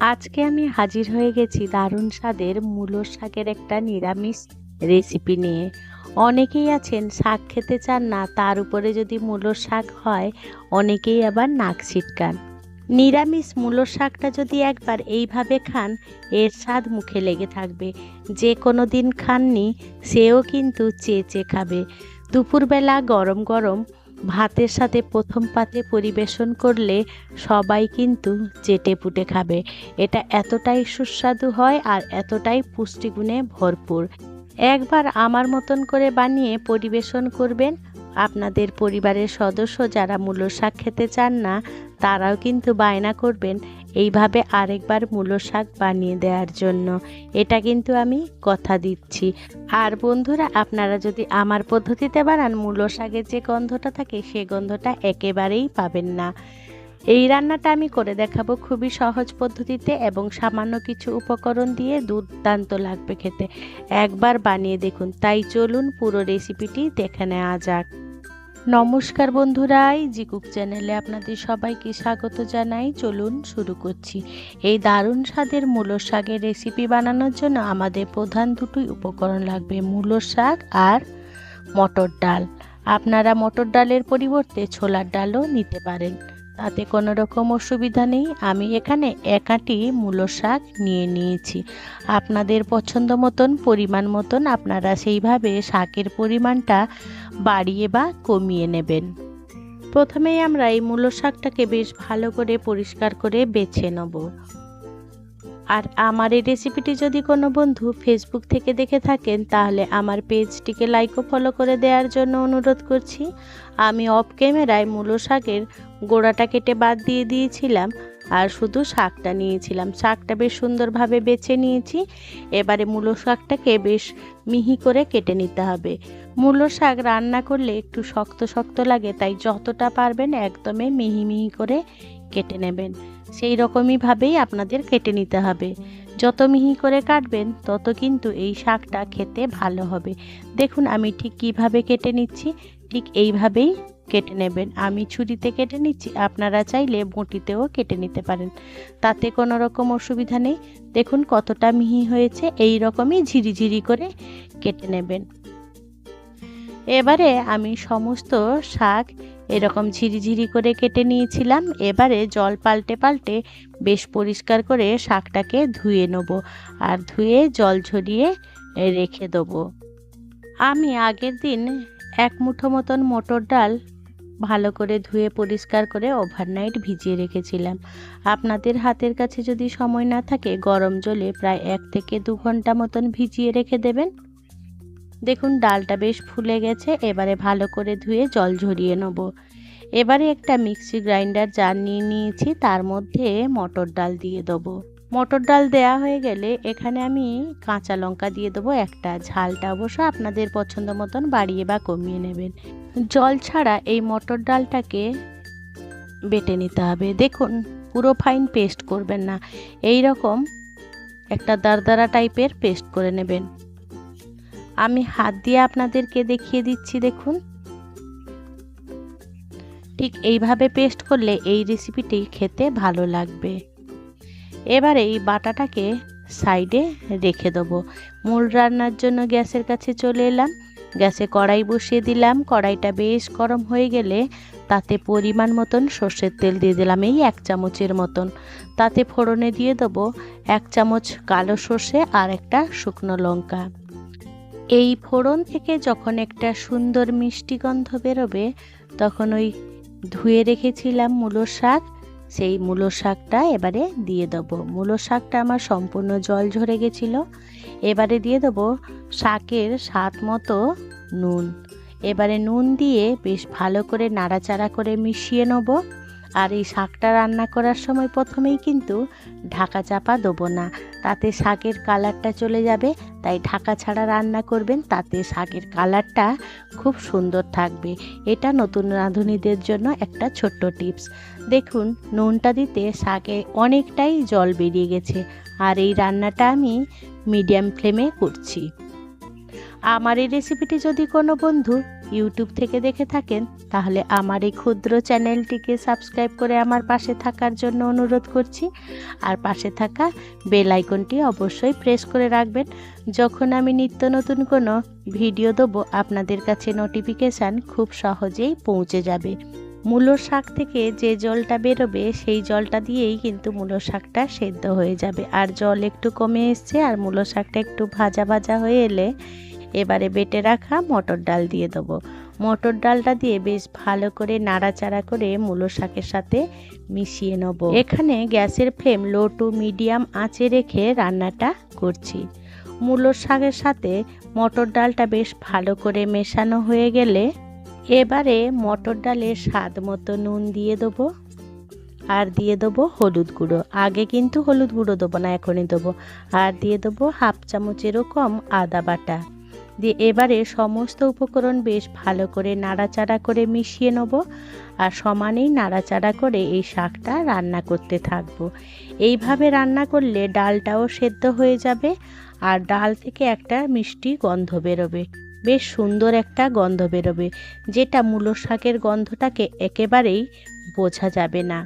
আজকে আমি হাজির হয়ে গেছি দারুণ স্বাদের মূলো শাকের একটা নিরামিষ রেসিপি নিয়ে। অনেকেই আছেন শাক খেতে চান না, তার উপরে যদি মূলো শাক হয়, অনেকেই আবার নাক ছিটকান। নিরামিষ মূলো শাকটা যদি একবার এইভাবে খান, এর স্বাদ মুখে লেগে থাকবে। যে কোনো দিন খাননি, সেও কিন্তু চেয়ে চেয়ে খাবে। দুপুরবেলা গরম গরম ভাতের সাথে প্রথম পাতে পরিবেশন করলে সবাই কিন্তু চেটে পুটে খাবে। এটা এতটাই সুস্বাদু হয় আর এতটাই পুষ্টিগুণে ভরপুর। একবার আমার মতন করে বানিয়ে পরিবেশন করবেন। আপনাদের পরিবারের সদস্য যারা মূল্য শাক খেতে চান না, তারাও কিন্তু বায়না করবেন। এইভাবে আরেকবার মূলো শাক বানিয়ে দেওয়ার জন্য। এটা কিন্তু আমি কথা দিচ্ছি। আর বন্ধুরা, আপনারা যদি আমার পদ্ধতিতে বানান, মূলো শাকের যে গন্ধটা থাকে, সে গন্ধটা একেবারেই পাবেন না। এই রান্নাটা আমি করে দেখাবো খুবই সহজ পদ্ধতিতে এবং সামান্য কিছু উপকরণ দিয়ে দুর্দান্ত লাগবে খেতে। একবার বানিয়ে দেখুন। তাই চলুন পুরো রেসিপিটি দেখে নেওয়া যাক। নমস্কার বন্ধুরা জি কুক চ্যানেলে আপনাদের সবাইকে স্বাগত জানাই। চলুন শুরু করছি। এই দারুণ স্বাদের মূলো শাকের রেসিপি বানানোর জন্য আমাদের প্রধান দুটোই উপকরণ লাগবে মূলো শাক আর মটর ডাল। আপনারা মটর ডালের পরিবর্তে ছোলার ডালও নিতে পারেন। তাতে কোনো রকম অসুবিধা নেই। আমি এখানে একাটি মূলো শাক নিয়ে নিয়েছি। আপনাদের পছন্দ মতন, পরিমাণ মতন আপনারা সেইভাবে শাকের পরিমাণটা বাড়িয়ে বা কমিয়ে নেবেন। প্রথমেই আমরা এই মূলো শাকটাকে বেশ ভালো করে পরিষ্কার করে বেছে নেব। আর আমার এই রেসিপিটি যদি কোনো বন্ধু ফেসবুক থেকে দেখে থাকেন, তাহলে আমার পেজটিকে লাইক ও ফলো করে দেওয়ার জন্য অনুরোধ করছি। আমি অফ ক্যামেরায় মূলো শাকের গোড়াটা কেটে বাদ দিয়ে দিয়েছিলাম আর শুধু শাকটা নিয়েছিলাম। শাকটা বেশ সুন্দরভাবে বেছে নিয়েছি। এবারে মূলো শাকটাকে বেশ মিহি করে কেটে নিতে হবে। মূলো শাক রান্না করলে একটু শক্ত শক্ত লাগে, তাই যতটা পারবেন একদমই মিহি মিহি করে কেটে নেবেন। সেই রকমইভাবেই আপনাদের কেটে নিতে হবে। যত মিহি করে কাটবেন, তত কিন্তু এই শাকটা খেতে ভালো হবে। দেখুন আমি ঠিক কীভাবে কেটে নিচ্ছি, ঠিক এইভাবেই কেটে নেবেন। আমি ছুরিতে কেটে নিচ্ছি, আপনারা চাইলে বটিতেও কেটে নিতে পারেন। তাতে কোনো রকম অসুবিধা নেই। দেখুন কতটা মিহি হয়েছে, এই রকমই ঝিরিঝিরি করে কেটে নেবেন। এবারে আমি সমস্ত শাক এরকম ঝিরিঝিরি করে কেটে নিয়েছিলাম। এবারে জল পাল্টে পাল্টে বেশ পরিষ্কার করে শাকটাকে ধুয়ে নেব আর ধুয়ে জল ঝরিয়ে রেখে দেবো। আমি আগের দিন এক মুঠো মতন মোটর ডাল ভালো করে ধুয়ে পরিষ্কার করে ওভারনাইট ভিজিয়ে রেখেছিলাম। আপনাদের হাতের কাছে যদি সময় না থাকে, গরম জলে প্রায় এক থেকে দু ঘণ্টা মতন ভিজিয়ে রেখে দেবেন। দেখুন, ডালটা বেশ ফুলে গেছে, এবারে ভালো করে ধুয়ে জল ঝরিয়ে নেব। এবারে একটা মিক্সি গ্রাইন্ডার জার নিয়ে নিয়েছি, তার মধ্যে মটর ডাল দিয়ে দেবো। মটর ডাল দেয়া হয়ে গেলে এখানে আমি কাঁচা লঙ্কা দিয়ে দেবো একটা। ঝালটা অবশ্য আপনাদের পছন্দ মতন বাড়িয়ে বা কমিয়ে নেবেন। জল ছাড়া এই মটর ডালটাকে বেটে নিতে হবে। দেখুন, পুরো ফাইন পেস্ট করবেন না। এই রকম একটা দারদারা টাইপের পেস্ট করে নেবেন। আমি হাত দিয়ে আপনাদেরকে দেখিয়ে দিচ্ছি, দেখুন। ঠিক এইভাবে পেস্ট করলে এই রেসিপিটি খেতে ভালো লাগবে। এবারে এই বাটাটাকে সাইডে রেখে দেবো। মূল রান্নার জন্য গ্যাসের কাছে চলে এলাম। গ্যাসে কড়াই বসিয়ে দিলাম। কড়াইটা বেশ গরম হয়ে গেলে তাতে পরিমাণ মতন সর্ষের তেল দিয়ে দিলাম, এই এক চামচের মতন। তাতে ফোড়নে দিয়ে দেবো এক চামচ কালো সর্ষে আর একটা শুকনো লঙ্কা। এই ফোড়ন থেকে যখন একটা সুন্দর মিষ্টি গন্ধ বেরোবে, তখন ওই ধুয়ে রেখেছিলাম মূলো শাক সেই মূলো শাকটা এবারে দিয়ে দেবো। মূলো শাকটা আমার সম্পূর্ণ জল ঝরে গেছিল। এবারে দিয়ে দেবো শাকের স্বাদ মতো নুন। এবারে নুন দিয়ে বেশ ভালো করে নাড়াচাড়া করে মিশিয়ে নেব। আর এই শাকটা রান্না করার সময় প্রথমেই কিন্তু ঢাকা চাপা দেবো না। তাতে শাকের কালারটা চলে যাবে, তাই ঢাকা ছাড়া রান্না করবেন, তাতে শাকের কালারটা খুব সুন্দর থাকবে। এটা নতুন রাঁধুনিদের জন্য একটা ছোট্ট টিপস। দেখুন, নুনটা দিতে শাকে অনেকটাই জল বেরিয়ে গেছে, আর এই রান্নাটা আমি মিডিয়াম ফ্লেমে করছি। আমার এই রেসিপিটি যদি কোনো বন্ধু ইউটিউব থেকে দেখে থাকেন, তাহলে আমার এই ক্ষুদ্র চ্যানেলটিকে সাবস্ক্রাইব করে আমার পাশে থাকার জন্য অনুরোধ করছি। আর পাশে থাকা বেল আইকনটি অবশ্যই প্রেস করে রাখবেন। যখন আমি নিত্য নতুন কোনো ভিডিও দেবো, আপনাদের কাছে নোটিফিকেশান খুব সহজেই পৌঁছে যাবে। মূলো শাক থেকে যে জলটা বেরোবে, সেই জলটা দিয়েই কিন্তু মূলো শাকটা সেদ্ধ হয়ে যাবে। আর জল একটু কমে এসছে, আর মূলো শাকটা একটু ভাজা ভাজা হয়ে এলে এবারে বেটে রাখা মটর ডাল দিয়ে দেবো। মটর ডালটা দিয়ে বেশ ভালো করে নাড়াচাড়া করে মূলো শাকের সাথে মিশিয়ে নেব। এখানে গ্যাসের ফ্লেম লো টু মিডিয়াম আঁচে রেখে রান্নাটা করছি। মূলো শাকের সাথে মটর ডালটা বেশ ভালো করে মেশানো হয়ে গেলে এবারে মটর ডালে স্বাদ মতো নুন দিয়ে দেবো আর দিয়ে দেবো হলুদ গুঁড়ো। আগে কিন্তু হলুদ গুঁড়ো দেবো না, এখনই দেবো। আর দিয়ে দেবো হাফ চামচেরও কম আদা বাটা। দিয়ে এবারে সমস্ত উপকরণ বেশ ভালো করে নাড়াচাড়া করে মিশিয়ে নেব আর সমানেই নাড়াচাড়া করে এই শাকটা রান্না করতে থাকব। এইভাবে রান্না করলে ডালটাও সেদ্ধ হয়ে যাবে আর ডাল থেকে একটা মিষ্টি গন্ধ বেরোবে। বেশ সুন্দর একটা গন্ধ বেরোবে, যেটা মূলো শাকের গন্ধটাকে একেবারেই বোঝা যাবে না।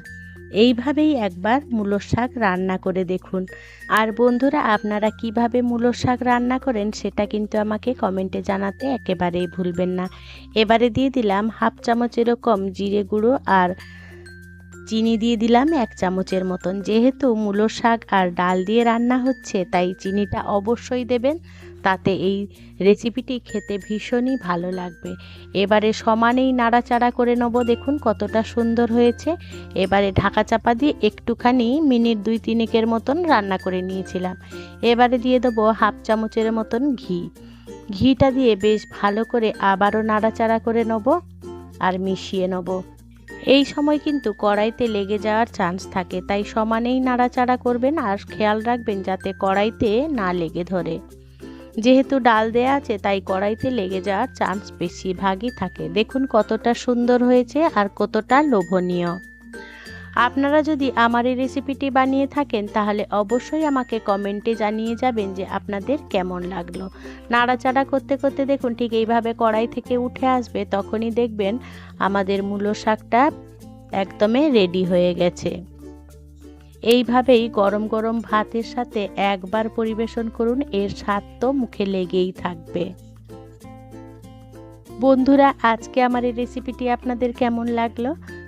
এইভাবেই একবার মূলো শাক রান্না করে দেখুন। আর বন্ধুরা, আপনারা কীভাবে মূলো শাক রান্না করেন সেটা কিন্তু আমাকে কমেন্টে জানাতে একেবারেই ভুলবেন না। এবারে দিয়ে দিলাম হাফ চামচ এরকম জিরে গুঁড়ো আর চিনি দিয়ে দিলাম এক চামচের মতন। যেহেতু মূলো শাক আর ডাল দিয়ে রান্না হচ্ছে, তাই চিনিটা অবশ্যই দেবেন। তাতে এই রেসিপিটি খেতে ভীষণই ভালো লাগবে। এবারে সমানেই নাড়াচাড়া করে নেব। দেখুন কতটা সুন্দর হয়েছে। এবারে ঢাকা চাপা দিয়ে একটুখানি মিনিট দুই তিনেকের মতন রান্না করে নিয়েছিলাম। এবারে দিয়ে দেবো হাফ চামচের মতন ঘি। ঘিটা দিয়ে বেশ ভালো করে আবারও নাড়াচাড়া করে নেব আর মিশিয়ে নেব। এই সময় কিন্তু কড়াইতে লেগে যাওয়ার চান্স থাকে, তাই সমানেই নাড়াচাড়া করবেন আর খেয়াল রাখবেন যাতে কড়াইতে না লেগে ধরে। যেহেতু ডাল দেয়া আছে, তাই কড়াইতে লেগে যাওয়ার চান্স বেশিরভাগই থাকে। দেখুন কতটা সুন্দর হয়েছে আর কতটা লোভনীয়। আপনারা যদি আমার এই রেসিপিটি বানিয়ে থাকেন, তাহলে অবশ্যই আমাকে কমেন্টে জানিয়ে যাবেন যে আপনাদের কেমন লাগল। নাড়াচাড়া করতে করতে দেখুন, ঠিক এইভাবে কড়াই থেকে উঠে আসবে, তখনই দেখবেন আমাদের মূলো শাকটা একদমই রেডি হয়ে গেছে। এইভাবেই গরম গরম ভাতের সাথে একবার পরিবেশন করুন, এর স্বাদ তো মুখে লেগেই থাকবে। বন্ধুরা, আজকে আমার এই রেসিপিটি আপনাদের কেমন লাগল?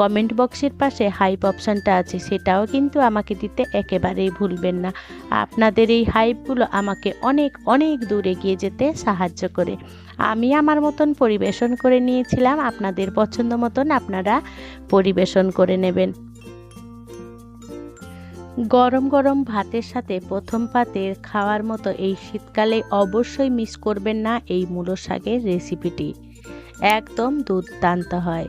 কমেন্ট বক্সের পাশে হাইপ অপশানটা আছে, সেটাও কিন্তু আমাকে দিতে একেবারেই ভুলবেন না। আপনাদের এই হাইপগুলো আমাকে অনেক অনেক দূরে গিয়ে যেতে সাহায্য করে। আমি আমার মতন পরিবেশন করে নিয়েছিলাম, আপনাদের পছন্দ মতন আপনারা পরিবেশন করে নেবেন। গরম গরম ভাতের সাথে প্রথম পাতের খাওয়ার মতো এই শীতকালে অবশ্যই মিস করবেন না এই মূলো শাকের রেসিপিটি একদম দুর্দান্ত হয়।